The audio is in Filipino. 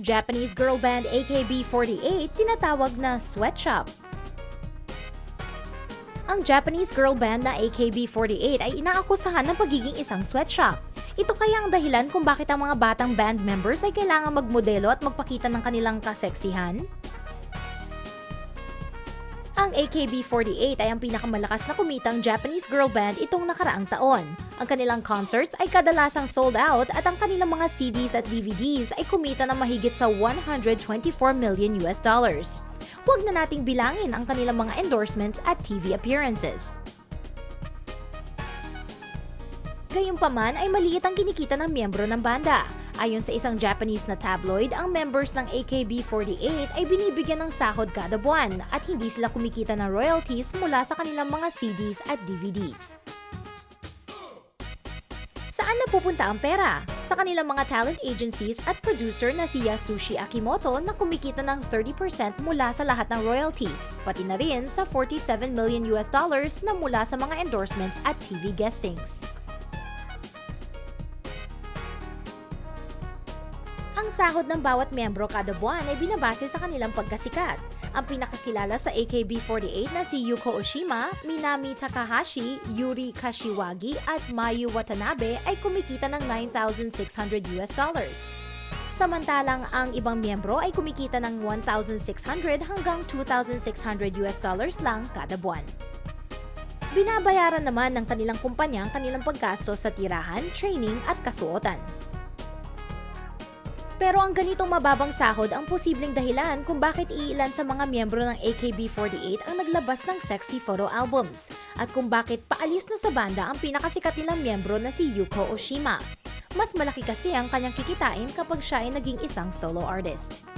Japanese girl band AKB48 tinatawag na sweatshop. Ang Japanese girl band na AKB48 ay inaakusahan ng pagiging isang sweatshop. Ito kaya ang dahilan kung bakit ang mga batang band members ay kailangan magmodelo at magpakita ng kanilang kaseksihan? Ang AKB48 ay ang pinakamalakas na kumitang Japanese girl band itong nakaraang taon. Ang kanilang concerts ay kadalasang sold out at ang kanilang mga CDs at DVDs ay kumita ng mahigit sa 124 million US dollars. Huwag na nating bilangin ang kanilang mga endorsements at TV appearances. Gayunpaman ay maliit ang kinikita ng miyembro ng banda. Ayon sa isang Japanese na tabloid, ang members ng AKB48 ay binibigyan ng sahod kada buwan at hindi sila kumikita ng royalties mula sa kanilang mga CDs at DVDs. Saan napupunta ang pera? Sa kanilang mga talent agencies at producer na si Yasushi Akimoto na kumikita ng 30% mula sa lahat ng royalties, pati na rin sa 47 million US dollars na mula sa mga endorsements at TV guestings. Ang sahod ng bawat miyembro kada buwan ay binabase sa kanilang pagkasikat. Ang pinakakilala sa AKB48 na si Yuko Oshima, Minami Takahashi, Yuri Kashiwagi at Mayu Watanabe ay kumikita ng 9,600 US dollars. Samantalang ang ibang miyembro ay kumikita ng 1,600 hanggang 2,600 US dollars lang kada buwan. Binabayaran naman ng kanilang kumpanya ang kanilang paggastos sa tirahan, training at kasuotan. Pero ang ganitong mababang sahod ang posibleng dahilan kung bakit iilan sa mga miyembro ng AKB48 ang naglabas ng sexy photo albums at kung bakit paalis na sa banda ang pinakasikat nilang miyembro na si Yuko Oshima. Mas malaki kasi ang kanyang kikitain kapag siya ay naging isang solo artist.